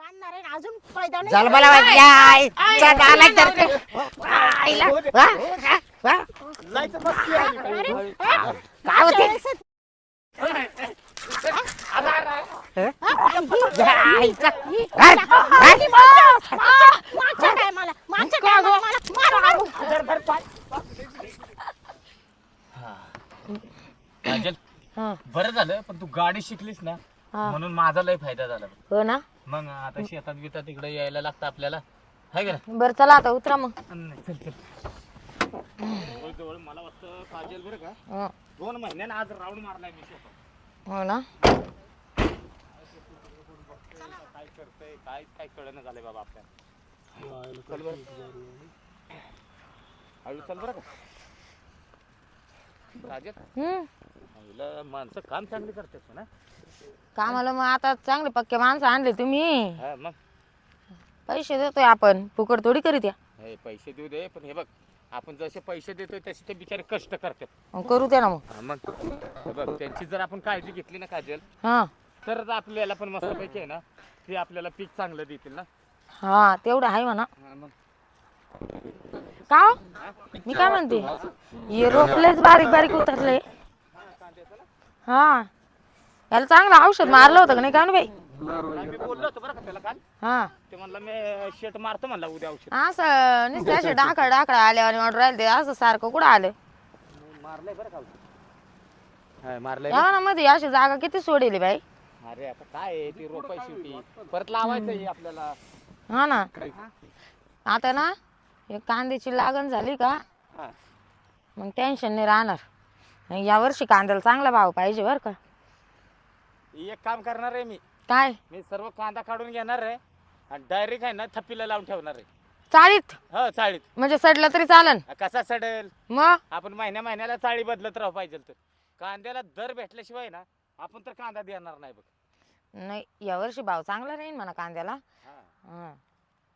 बांधणार आहे ना, अजून फायदा नाही चल झाला. मला आय, या आई, आय, चल आय, आला तर आय, ते. आईला, हा? हा? जायचं बस की आली अरे, पाहिजे. अरे, काय होते? वेळेसच- या आईचा. ही- हा? हा? मागच्या- मागच्या- मागच्या टायमाला मागच्या टायमाला मला मारू, मारू. काजल हा, बरं झालं पण तू गाडी शिकलीस ना हा. म्हणून माझा लय फायदा झाला हो ना मग आता शेतात बितात तिकडे यायला लागतं आपल्याला. हाय का बरं चला आता उतरा मग. नाही? चल चल. जवळ. मला वाटतं काजल बरं का? हं, दोन महिन्यानं आज राऊंड मारलाय मी शेतात. हो ना? काय करतंय काय काय कळणं झालंय बाबा आपल्याला. चल बरं. हळू चल बरं का? काजल हम्म. हिला माणसं काम चांगली करतात ना कामाला मग आता चांगले पक्के माणसं आणले तुम्ही. हा मग? पैसे देतोय आपण. फुकट थोडी करीत या. हे पैसे देऊ दे पण हे बघ आपण जसे पैसे देतोय तसे ते बिचारे कष्ट करतात. मग करू द्या ना मग. हा, मग? हे बघ त्यांची जर आपण काळजी घेतली ना काजल हा. तरच आपल्याला पण मस्तपैकी आहे ना ते आपल्याला पीक चांगलं देतील ना? हा तेवढं आहे म्हणा. हा, मग? का हो? मी काय म्हणते? हे रोपलेच बारीक बारीक उतरले. हा. याला चांगलं औषध मारलं होतं का नाही का ना बाई मी बोललो होतो बरं का त्याला काल हा. ते म्हणलं मी शेट मारतो म्हणला उद्या औषध असं नुसते असे डाकळ डाकळ आले आणि ऑर्डर राहिले ते असं सारखं कुठं आलं? मारलंय बरं का हा, मारलंय या ना मध्ये अशी जागा किती सोडेली बाई? अरे आता काय आहे ती रोपाय शेवटी परत लावायचं आहे आपल्याला हा ना. आता ना हे कांद्याची लागण झाली का? हा. मग टेन्शन नाही राहणार. आणि यावर्षी कांद्याला चांगला भाव पाहिजे बरं का. एक काम करणार आहे मी. काय? मी सर्व कांदा काढून घेणार आहे आणि डायरेक्ट आहे ना थप्पीला लावून ठेवणार आहे. चाळीत? हो चाळीत. म्हणजे सडलं तरी चालन. कसा सडेल? मग? आपण महिन्या महिन्याला चाळी बदलत राहू पाहिजे तर. कांद्याला दर भेटल्याशिवाय ना आपण तर कांदा देणार नाही बघ. नाही यावर्षी भाव चांगला राहील म्हणा कांद्याला. हा. हा.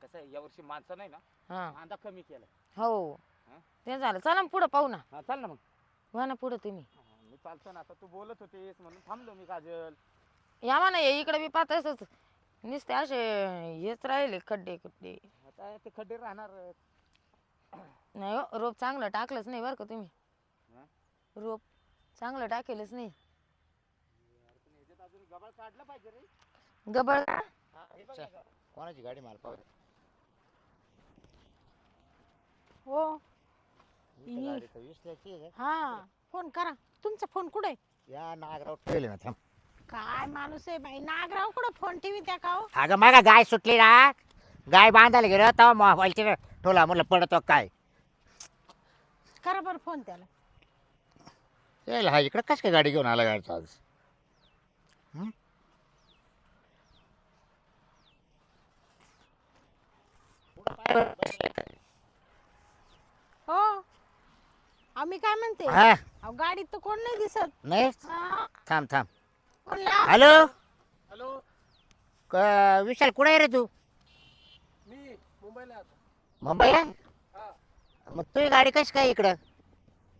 कसं आहे यावर्षी माणसं नाही ना? हा. कांदा कमी केला हो. हा? ते झालं. चला मग पुढं पाहू ना. हा चाल ना मग. वा ना पुढं तुम्ही. हा, मी चालतो ना. आता तू बोलत होतीस म्हणून थांबलो मी काजल. या म्हणा हे इकडे बी पाहत असत नुसते असे हेच राहिले खड्डे खड्डे. आता ते खड्डे राहणार. नाही हो रोप चांगलं टाकलंच नाही बरं का तुम्ही. हा? रोप चांगलं टाकेलच नाही. अजून गबाळ काढलं पाहिजे रे. गबळ हा, हे बघ ना. कोणाची गाडी मला पाहू हो. इथं गाडी तर विसल्याची आहे. हा फोन करा. तुमचा फोन कुठे? या नागराव ठेवले ना थांब. काय माणूस आहे बाई? नागराव कुठं फोन टीव्ही त्या का हो? अगं मागा गाय सुटली ना. गाय बांधायला गेलो तेव्हा मोबाईलची ठोला म्हटलं पडतो काय? करा बरं फोन त्याला. यायला हा इकडं कस काय गाडी घेऊन आला गाडीचा आज? हं? हो आम्ही काय म्हणते? हा. अहो, गाडीत तर कोण नाही दिसत. नाही? हा, थांब थांब. कोण हॅलो? हॅलो? क- विशाल कुठे आहे रे तू? मी मुंबईला आता. मुंबईला? मग तुझी गाडी कशी काय इकडं?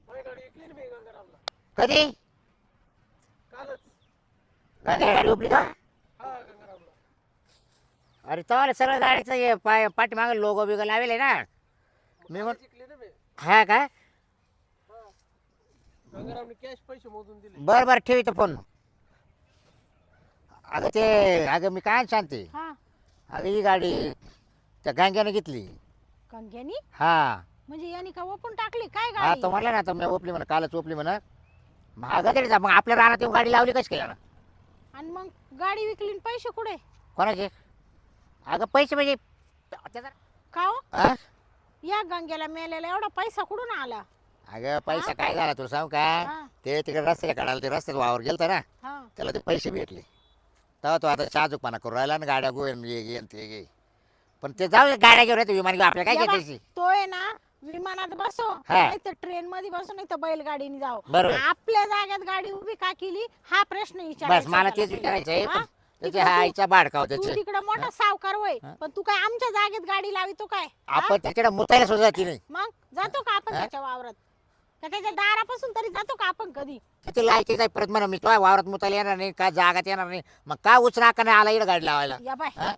माझी गाडी ऐकली मी गंगारामला. कधी? कालच. गाडी गाडी उभली का? हा गंगारामला. अरे तवाला सगळं गाडीचं हे पाय पाठीमागं लोगो बिगो लावेल ना? मी म्हण ना मी. हा का? गंगारामने कॅश पैसे मोजून दिले. बरं बरं ठेवी फोन. अगं ते अगं मी काय शांती हा. अगं ही गाडी त्या गांग्याने घेतली. कंग्यानी हा. म्हणजे यांनी का ओपून टाकली? काय हा गाडी? म्हणला ना आता मी ओपली म्हणा कालच ओपली म्हणा. मग अगं तरी जा मग आपल्या रानात येऊन गाडी लावली कशी काय? आणि मग गाडी विकली आणि पैसे कुठे? कोणाचे? अगं पैसे म्हणजे त्याचा का हो? हा? या गंग्याला मेलेला एवढा पैसा कुठून आला? अगं पैसा काय झाला तुला सांगू का? हा. ते तिकडे रस्त्याच्या काढायला ते रस्त्यात वावर गेलता ना हा. त्याला ते पैसे भेटले. तेव्हा तो आता चाजूकपणा करू राहिला ना गाड्या गोयन ये घे ते घे. पण ते जाऊ दे, गाड्या घेऊन येतो विमान घेऊन आपल्याला काय घ्यायची? तो आहे ना विमानात बसो. हा. नाही तर ट्रेन मध्ये बसो नाही तर बैलगाडीने जाओ. बरोबर. आपल्या जाग्यात गाडी उभी का केली? हा प्रश्न बस विचारायचा मला त्याला. तेच विचारायचं आहे हा? पण त्याचे तिकडं हा तू- आईचा बाडकाव तू त्याचे. तिकडे मोठा सावकार वय हा. पण तू काय आमच्या जागेत गाडी लावितो काय? हा? आपण त्याच्याकडे मुतायला सुद्धा नाही. मग जातो का आपण? त्याच्या वावरात? का त्याच्या दारापासून तरी जातो का आपण कधी किती लायकीच आहे परत म्हणा मी तो वावरात मुतायला येणार नाही का जागात येणार नाही मग का उचना का नाही आला इकडे गाडी लावायला या बाय हा?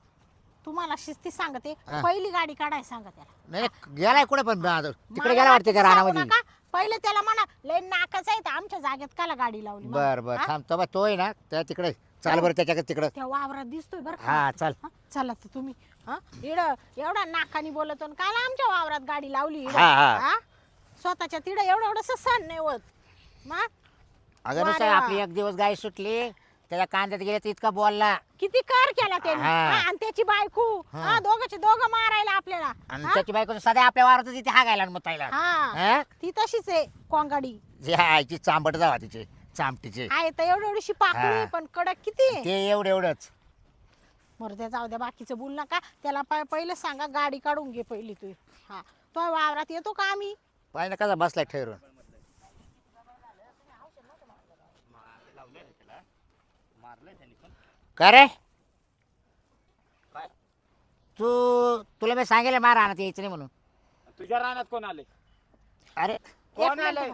तुम्हाला शिस्ती सांगते हा. पहिली गाडी काढाय सांगा त्याला नाही गेलाय कुठे पण तिकडे गेला वाटते त्या सांगू रानामध्ये नका. पहिले त्याला म्हणा लय नाकाच आहे तर आमच्या जागेत काला गाडी लावली म्हणा. बर बर हा? थांब तो बा, तो आहे ना त्या तिकडे चाल बरं त्याच्याकडे तिकडं त्या वावरात दिसतोय बरं का? हा चल हा, चला तर तुम्ही हा इड एवढा नाकानी बोलतो आणि काल आमच्या वावरात गाडी लावली इड. हा, हा. हा? स्वतःच्या तिड एवढं एवढं सण नाही होत. अगं नुसतं वा. आपली एक दिवस गाय सुटली त्याच्या कांद्यात गेले तर इतका बोलला. किती कार केला त्याने? हा. हा, आणि त्याची बायको. हा. हा दोघांचे दोघं मारायला आपल्याला. आणि हा? त्याची बायको सध्या आपल्या वावरात तिथे हागायला आणि मुतायला. हा. हा? ती तशीच आहे कोंगाडी. जी आईची चांबट जावा तिचे चामटीचे. आहे तर एवढी एवढीशी पाकळी हा. पण कडक किती आहे? ते एवढं एवढंच. मर्द्या जाऊ द्या बाकीचं बोल नका. त्याला प- पहिलं सांगा गाडी काढून घे पहिली तू. हा. तो वावरात येतो का आम्ही? पाहिजे कसा बसलाय ठरून का रे? तू तुला मी सांगेल मार आणत यायचं नाही म्हणून. तुझ्या रानात कोण आले अरे कोण बघ.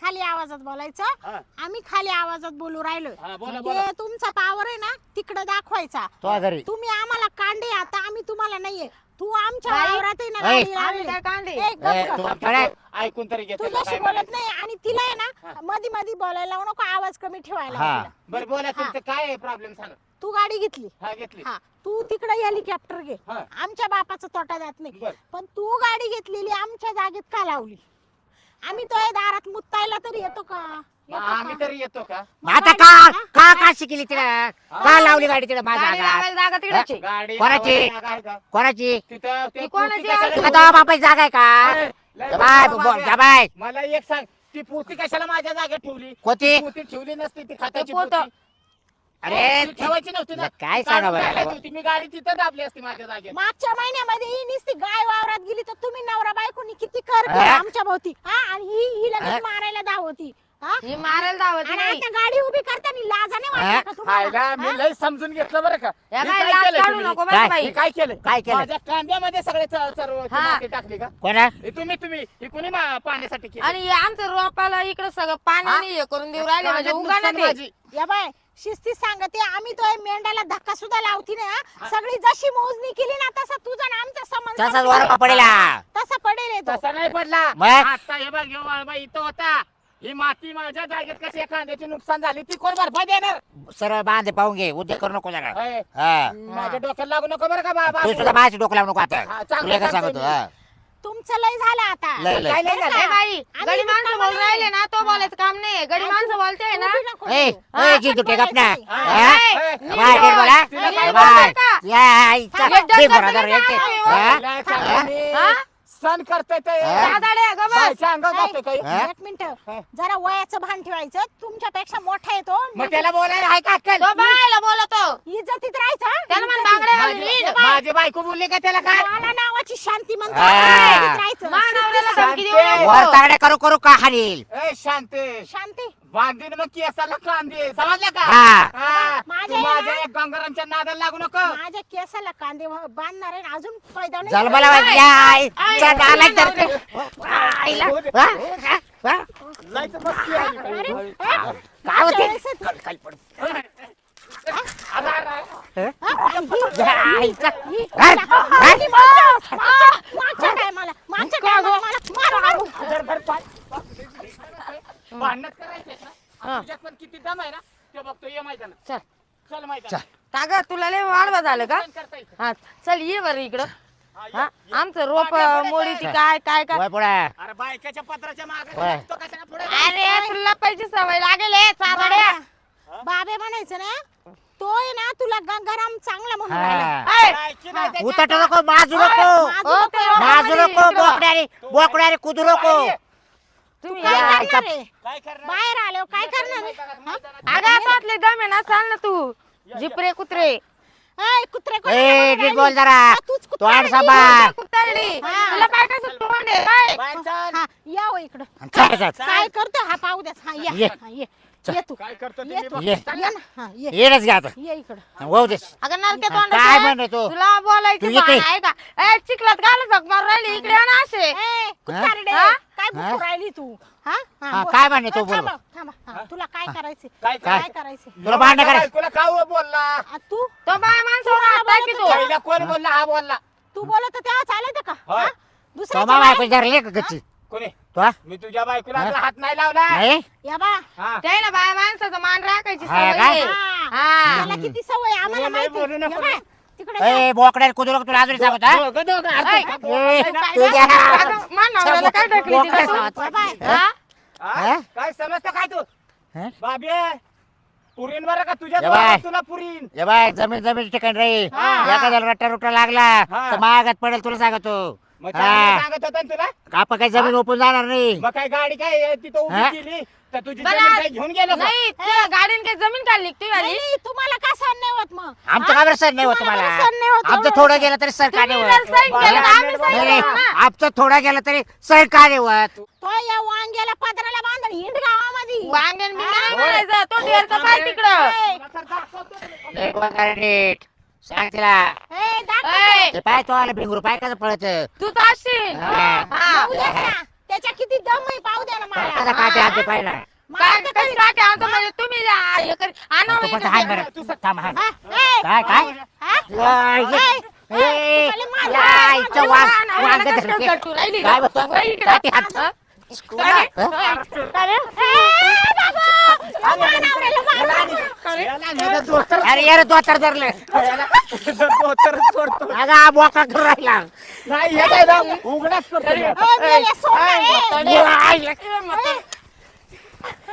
खाली आवाजात बोलायचं हा. आम्ही खाली आवाजात बोलू राहिलो हा, बोला, बोला. ते तुमचा पावर आहे ना तिकडे दाखवायचा तो घरी तुम्ही आम्हाला कांडे आता आम्ही तुम्हाला नाहीये तू आमच्या बाई, वावरात आहे ना ऐ. गाडी आम्ही लावली. काय कांडे? ए, गप्प ए, कर. तू खरं? ऐकून तरी घेते तुझ्याशी बोलत नाही आणि तिला आहे ना मधी मधी बोलायला लावू नको आवाज कमी ठेवायला हा. लाव तिला. बरं बोला तुमचं काय आहे प्रॉब्लेम सांगा तू गाडी घेतली हा घेतली हा तू तिकडे हेलिकॉप्टर घे हा. आमच्या बापाचा तोटा जात नाही बर. पण तू गाडी घेतलेली आमच्या जागेत का लावली आम्ही तो या दारात मुत्तायला तरी येतो का मग येतो आम्ही का? तरी येतो का मग आता का का का शिकली तिला का लावली गाडी तिला माझ्या गाडी अंगात? लावायला जागा तिकडेच आहे. गाडी कोणाची? लावायला का? कोणाची तिथं ते ती कोणाची पोती कशाला- आता बापाची जागा आहे का ए, लय जबाय बाबा. जबाय मला एक सांग ती पोती कशाला माझ्या जागेत ठेवली कोणती? ती पोती ठेवली नसती ती खात्याची ते पोतं. पोती. अरे ती ठेवायची नव्हती ना काय काढून सांगा बरं? टाकायची होती. मी गाडी तिथं दाबली असती माझ्या जागेत मागच्या महिन्यामध्ये ही नुसती गाय वावरात गेली तर तुम्ही नवरा बायकोनी किती कर आमच्या भोवती हा आणि ही ही? लगेच मारायला धावती हा ही मारायला धावत आणि नाही आता गाडी उभी करताना लाजाने का खायला मी? लय समजून घेतलं बरं का या मी काय काय लाज केलं काढू तुम्ही? नको काय? बाई मी काय केलं काय केलं? माझ्या कांद्यामध्ये सगळे च- सर्व हा. माती टाकली का कोणा हे तुम्ही तुम्ही हे कोणी मा- पाण्यासाठी केलं आणि हे आमचं रोपाला इकडे सगळं पाण्याने हे करून देऊ राहिले म्हणजे कांद्यात उगा नुकसान ते माझी. या बाय शिस्ती सांगते आम्ही तो मेंढ्याला धक्का सुद्धा लावती ना हा? सगळी जशी मोजणी केली ना तसा तुझा ना आमचा संबंध तसाच संपला. वरपा पडेल हा. तसा पडेल हे तो. तसा नाही पडला मग? आता हे बघ ह्यो इथं होता ही माती माझ्या जागेत कशी कांद्याची नुकसान झाली ती कोण भरपाई देणार सरळ बांधे पाहून घे उद्या करू नको जरा हा माझ्या डोक्याला लागू नको बरं का बाबा तू सुद्धा माझ्या डोकं लावू नको आता हा, चांगलं तुला काय सांगतो मी. हा तुमचं लय झालं आता लय, लय. काय लय बरं झालं? का? ए बाई आम्ही गडी माणसं बोलून. राहिले ना तो बोलायचं काम नाही गडी माणसं बोलते ना उभी नको ए. ए हा. हा? नीट बोला. तिला काय? या, इच्छा. हा, हा? हा? सण करतोय ते. हा? दादाडे ग बस. बायच्या अंगावर जातो काही. हा? एक मिनिट. जरा वयाचं भान ठेवायचं. तुमच्यापेक्षा मोठा येतो. मग त्याला बोलायला आहे का अक्कल? तो बायला बोलतो. इज्जतीत राहायचं? त्याला म्हण माझी बायको बोलली का त्याला काय? मला नावाची शांती म्हणतो हा. इज्जतीत राहायचं. मानवल्याला धमकी देऊ शांती. नको. वर तागड्या करू करू का हानील ए शांती. शांती. बांधीन मग केसाला कांदे समजलं का हा. हा. माझ्या तू माझ्या गंगारांच्या नादाला लागू नको माझ्या केसाला कांदे व- बांधणार आहे आणि अजून पैदा नाही या, तर ते. आईला. हा? हा? जायचं. अरे, हा? काय होते? अरे, अरे. या. ही- हा? मागच्या- मागच्या- मागच्या टायमाला मागच्या टायमाला मला मारू, मारू. धर, धर, पाय. भांडणच करायचे ना हा. तुझ्यात पण किती दम आहे ना ते बघतो ये चल चल मैदान काका तुला लय वाढवा झालं का करता. हा चल ये बरं इकडं हा. आमचं रोप मोडी. काय काय काय पुढे. अरे बायकाच्या पत्राच्या मागे होय. तो कशाला पुढे अरे तुला पाहिजे सवय लागेल हे बाबे म्हणायचं ना तो आहे ना तुला गंगाराम चांगला म्हणून हा. राहिला. ऐ, जायची नाही त्याच्या उतट हातात. नको माजू नको माझं ओ, नको. माजू नको. बोकड्याने बोकड्याने कुदू नको तुम्ही काय या, या. करणार आहे? काय करणार बाहेर आलो काय करणार आहे? अगं हातातले दम ना चाल ना तू जिपरे कुत्रे ऐ, कुत्रे कोणी ए म्हणून नीट बोल राहिली? जरा हा, तूच कुत्रा तोंड आहे. सांभाळ. तुला काय कसं तोंड आहे काय बाहेर चाल. हा, या हो इकडं चल, चल. काय करतो हा पाहू द्या हा या ये. हा, ये ये तू. काय करतो ते ये मी तू. बघ. ये. ये ना. हा ये. येणच घ्या आता. ये इकडं. वाहू दे. अगं नरके काय तोंडाचे म्हणतो तो? तुला बोलायची तू इथे. भान आहे का? ए चिखलात घाल जग मार राहिली. इकडे आण असे. ए, कुत्तारडे, हा? काय हा? भुकू राहिली तू? हा? हा, बोल. काय तो बोल. थांबा, थांबा. हा, तुला काय करायचे काय? करायचे तुला भांडण करायचं. बायकोला का हो बोलला तू? तो बाय माणसावर हात टाक की तू पहिला कोण बोलला? हा बोलला. तू बोलत होता तेव्हा चालत का. हा? धरले का गच्ची कोणी तो? मी तुझ्या बायकोला हा? हात नाही लावला नाही या बा हा ते ना बाय माणसाचा मान राखायची हा सवय का? आहे. हा. हा त्याला किती सवय आहे, आम्हाला बोलू माहिती बोलू या नको. बाय, तिकडे जा. ए बोकड्या कुदू नको तुला अजून सांगतो हा? दोघं- दोघं ऐ, अर्धं का ए, बोलायला ना? काय तुझ्या- गं? अगं, मान नवऱ्याला काय ढकली बोकड्या तिथं तू? सांगतो. या बाय. हा? हा? हा? काय समजतो काय तू हा? बाबे पुरीन बरं का तुझ्या ये बाय. दोघांना तुला पुरीन ए बाय जमीन जमीन ठिकाण रे हा. एखाद्याला रट्टा रुट्टा लागला हा. तर महागात पडेल तुला सांगतो मग हा. चांगलं सांगत होता ना तुला काही जमीन ओपून जाणार नाही मग काय गाडी काय तिथं हा? उभी केली तर तुझी बरं, जमीन काय घेऊन गेलो का? नाही तुला गाडीने काही जमीन काढली का ती नाही, वाली नाही, तुम्हाला का सहन नाही होत मग आमचं? का बरं सर नाही होत तुम्हाला तुम्हाला बरं सहन नाही होत आमचं एवढं? थोडं गेलं तरी सरकार तुम्ही नाही जर सही होत. केलं तर आम्ही सही नाही, नाही, करू ना. आमचं थोडं गेलं तरी सरकार नाही होत तो या वांग्याला पदराला बांधून हिंड गावामध्ये नाही तो पाय तिकडं ए, नीट सांग तिला. ऐ, ते पाय तो आला भिंगरू पाय कसं पळत तू तर असशील हा. हा. येऊ देच ना. त्याच्या किती दम आहे पाहू द्या ना मला पाहिला काय मला तर कसं काय म्हणजे तुम्ही जा- हे कर- आणा तो म्हणजे पण हाय बरं थांब हाय हा, ए, काय काय हा? ए, ए, ए, तुला या, इथं राहिली. काय बोलतो? हात. हा? हा? अरे, दोतर- यार तू आता धरलं याला दोतरच सोडतो. अगं हा बोका करून राहिला नाही, हे काय उघडाच करतो.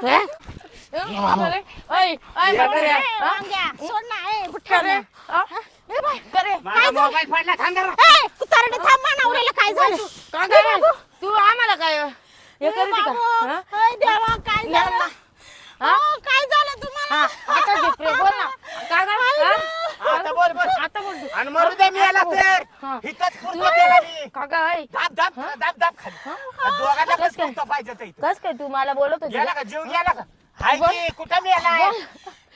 हे? हा? हा? झालं? तू आम्हाला काय हे करीत का? हा? देवा, काय झालं? काय तुम्हाला? हा, आता बोल ना. काय काय हा? आता बोल बोल. आता बोल तू. आणि मरू दे मी याला तर हा. हिथंच मी. का काय दाब दाब दाब दाब खाली. आणि दोघांना पण पुरतो पाहिजे तर इथं. कस काय तू मला बोलत होती गेला का? जीव गेला का? हाय की कुठं मी याला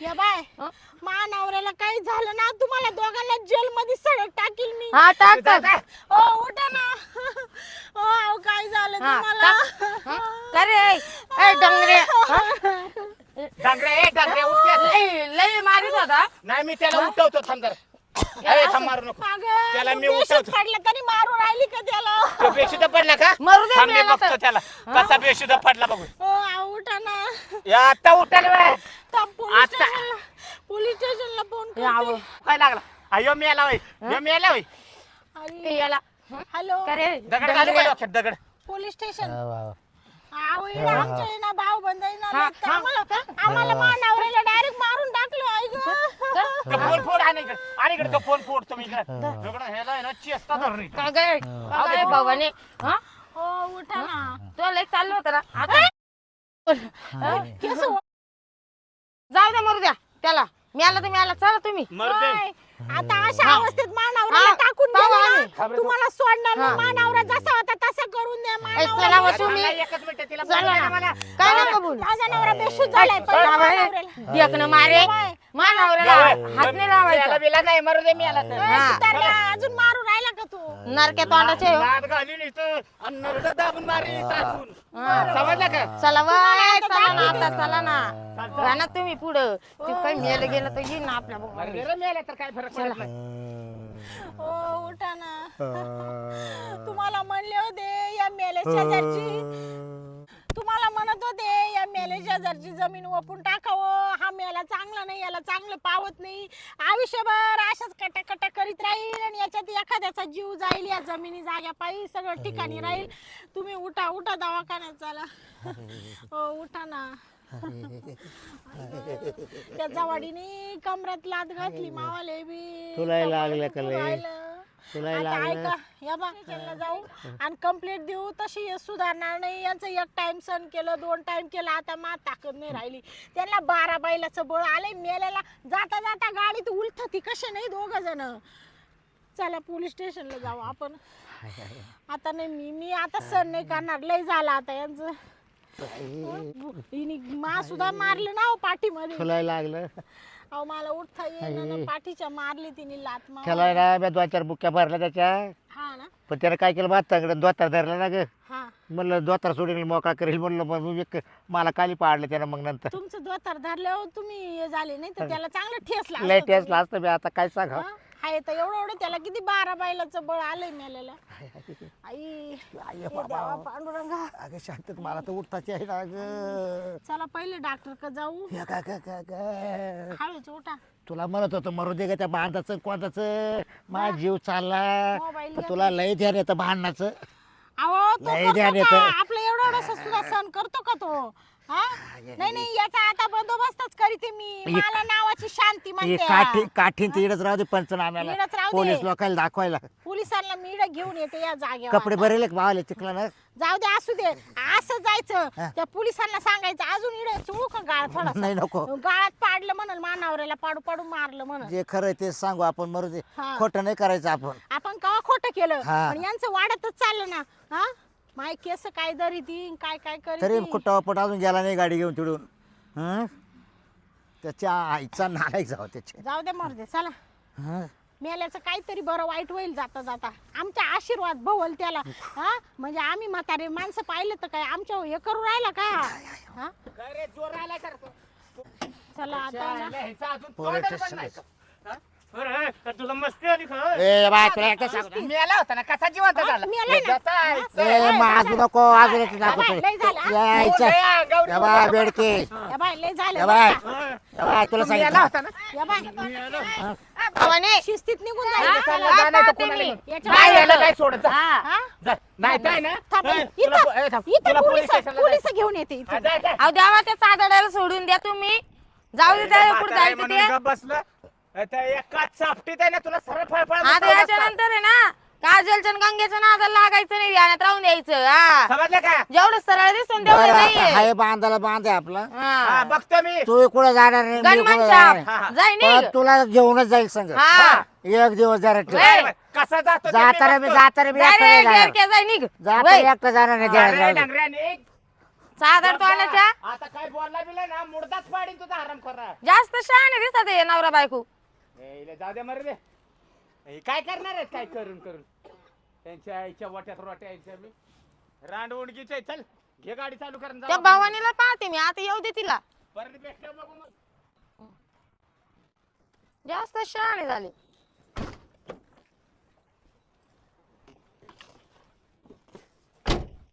या बाय. हं? मानावऱ्याला काही झालं ना तुम्हाला दोघांना जेल मध्ये सडक टाकील मी. हा टाक. टाक ओ उठा ना. ओ अहो, काय झालं हा, तुम्हाला? हा? का रे? ऐ, ऐ, डोंगरे. हा? डांगरे ए डांगरे उठते लय लय मारित होता. नाही मी त्याला उठवतो थांब जरा. अरे थांब मारू नको. अगं, त्याला तू मी बेशुद्ध उठवतो. पडला तरी मारून राहिली का त्याला? तो बेशुद्ध पडला का? मरू दे थांब मी मेला बघतो तर. त्याला कसा बेशुद्ध पडला बघू ओ अहो, उठा ना. या आता उठाल पोलीस आता. पोलीस स्टेशनला फोन हे आवं. करते. काय लागला? अयो मी आला होय. यो मी आला होय. अरे, ए, याला. हॅलो. का रे? दगड घालू का डोक्यात दगड. Police station. वा, वा. अहो, इकडे आमच्या आहे ना भाऊ बंधाई ना हा, तर आम्हाला आम्हाला मानावऱ्याला डायरेक्ट मारून टाकलं आई गं. तो फोन फोड आणि इकडे. आणि इकडे तो फोन फोड तुम्ही इकडे. दगड ह्याला आहे ना चेष्टा धरली. का काय का काय भवानी? हा? हो उठा ना. तुला लय चाललं होतं ना. आता केस व- जाऊ द्या मरू द्या त्याला. मिळाला तर मिळाला चला तुम्ही. मरते आता अशा. अवस्थेत हा, टाकून पाहू दिलं आम्ही. ना, खबरे तुम्हाला सोडणार. नाही मानावरा जसा होता तसा करून द्या. चला मानावऱ्याला. बा तुम्ही. एकच मिनिट तिला चला बोलू ना. दे मला काय नका बोलू माझा नवरा बेशुद्ध झालाय. पण. ढेकणं मारे. बाय. मानावऱ्याला हात नाही लावायचा. बिला नाही मरू दे मी आला तर. हा. अजून मारून राहिला का तू? नरक्या तोंडाचे हो. नाद घालीन इथं आणि नरडं दाबून मारीन इथं असून. हा. समजलं का? चला वाय आता चला ना. आता चला ना. ना तुम्ही पुढं. ते काही मेलं गेलं तर येईन ना आपल्या बरोबर. गेलं मी आला तर काय फरक पडत नाही. हो उठा ना. तुम्हाला म्हणले होते या मेले शेजारची म्हणत होते या मेले शेजारची जमीन ओपून टाकावं. हा मेला चांगला नाही याला चांगलं पावत नाही. आयुष्यभर अशाच कटा कटा करीत राहील आणि याच्यात एखाद्याचा जीव जाईल या जमिनी जाग्या पायी सगळं ठिकाणी राहील. तुम्ही उठा उठा दवाखान्यात चला. हो उठा ना. त्या जवाडीने कमरात लात घातली मावाले बी. तुलाही लागलं का लय? तुलाही लागलं? त्यांना जाऊ. आणि कंप्लीट देऊ तशी हे सुधारणार नाही. यांचं एक टाइम सण केलं दोन टाइम केलं आता मा ताकद नाही राहिली. त्यांना बारा बैलाचं बळ आलंय मेल्याला जाता जाता गाडीत उलथ ती कसे नाही दोघ जण चला पोलीस स्टेशनला जाऊ आपण. आता नाही मी मी आता सण नाही करणार. लय झालं आता यांचं. हिने मा सुद्धा मारलं ना हो पाठीमध्ये फुलायला लागलं. अहो मला उठता येईना ना पाठीच्या मारली तिने लात मार त्याला ना मी दोन चार बुक्या भरल्या त्याच्या. हा ना. पण त्यानं काय केलं बाताकडे दोतार धरला ना ग. हा. म्हणलं दोतार सोडून मोकळा करेल म्हणलं मग मी एक- मला काली पाडलं त्यानं मग नंतर. तुमचं दोतार धरल्यावर तुम्ही हे झाले नाही तर त्याला चांगलं ठेस लागलं टेस्ट असतं मी आता काय सांगा हाय तर एवढं एवढं त्याला किती बारा बैलाचं बळ आलंय मेलेला. आई हे देवा पांडुरंगा. अगं शांत मला तर उठताची आहे ना ग चला पहिले डॉक्टर का जाऊ. का. हळूच उठा. तुला म्हणत होतं मरू दे का त्या बांधाचं कोणाचं माझा जीव चालला. मोबाईल पण घ्या. तुला लय ध्यान येतं भांडणाचं. अहो तो लय करतो ध्यान का? येतं. आपलं एवढं एवढं सुद्धा सण करतो का तो? हा? नाही नाही याचा आता बंदोबस्तच करीते मी. मला नावाची शांती हे म्हणते. काठी काठीन इडच राहू दे पंचनाम्याला. इडच राहू दे. पोलीस लोकांना दाखवायला. पोलिसांना मीड घेऊन येते या जागेवर कपडे आता. भरेले भावले चिकला ना जाऊ दे असू दे. असं जायचं. त्या पोलिसांना सांगायचं अजून इडे चुळू का गाळ थोडा नाही नको. गाळात पाडलं म्हणल मानावऱ्याला पाडू पाडू मारलं म्हणल. जे खरं आहे तेच सांगू आपण मरू दे. हा. खोटं नाही करायचं आपण. आपण कवा खोटं केलं? हा. पण यांचं वाढतच चाललं ना. हा? माय केस काय दरी ती काय काय तरी करी कुठं पट अजून गेला नाही गाडी घेऊन तिडून. हं? त्याच्या आईचा नालायक जाऊ त्याचे. जाऊ दे मरू दे चला. हं? मेल्याचं काहीतरी बरं वाईट होईल जाता जाता. आमचा आशीर्वाद भवल त्याला. हा? म्हणजे आम्ही म्हातारे माणसं पाहिलं तर काय आमच्या हे करू राहिला का? हा? काय रे जोर आला तर चला आता ना. ह्याचा अजून पोलीस तोंडाला पण स्टेशन नाही का? हा? तुला मस्ती आली? ए बाय तुला एकटं सांगतो मी आला होता ना कसा जिवंत झाला मी आलोय ना. जाता आहे. ए माजू नको अजून एक दाखवतो लय झालं, हा? यायचं या, गौरी या बाय बेडके या बाय लय झालं या बाय होय. या बाय तुला तुम्ही आला सांगितलं होता ना या बाय मी आलो. भावाने शिस्तीत निघून हा, जायचं चला, चला. जा नाही तर पाहते कोणाला मी. घेऊन. याच्या नाही, बाहेर. याला काय सोडत जा. हा? जा. नाही तर आहे ना थांब, ए, इथं- तुला पो- ए, थांब. इथं तुला पोलीस पोलीस स्टेशनला पोलीस जायचं. घेऊन येते हा. अहो देवा त्या चादड्याला सोडून द्या तुम्ही जाऊ दे त्याला कुठं म्हातारे जायचं ते बसलं त्या एकाच चापटीत आहे ना तुला सरळ फळफळ आता बसवलं याच्या असतं. नंतर आहे ना काजलच्या गंगेच्या नादाला लागायचं नाही ध्यानात राहून द्यायचं हा समजलं का जेवढं सरळ दिसून तेवढं बरं आता नाहीये हाय बांधाला बांध आहे आपला हा हा. बघतो मी तू कुठं जाणार नाही मी कुठं गणमान जाणार छाप. नाही. हा. जाय पण निघ तुला घेऊनच जाईल संग हा एक दिवस जरा ठेव. वय. बरं, कसा जातो ते जाताना मी बघतो. जाताना मी जाय एकटा रे, नाही जाणार. डेरक्या जाय निघ जाताना वय. एकटा जाणार नाही अरे, तो आणायच्या आता काय बोलला बिला ना मुडदाच पाडीन तुझा आराम करा जास्त शहाणे दिसतात हे नवरा बायको जाऊ दे मरे दे. हे काय करणार आहेत काय करून करून? त्यांच्या आईच्या वाट्यात रोट्या यायच्या मी रांड आहे चल. घे गाडी चालू कर आणि त्या. भवानीला पाहते मी आता येऊ दे तिला. परत भेटल्यावर बघू मग. जास्त शहाणे झाले.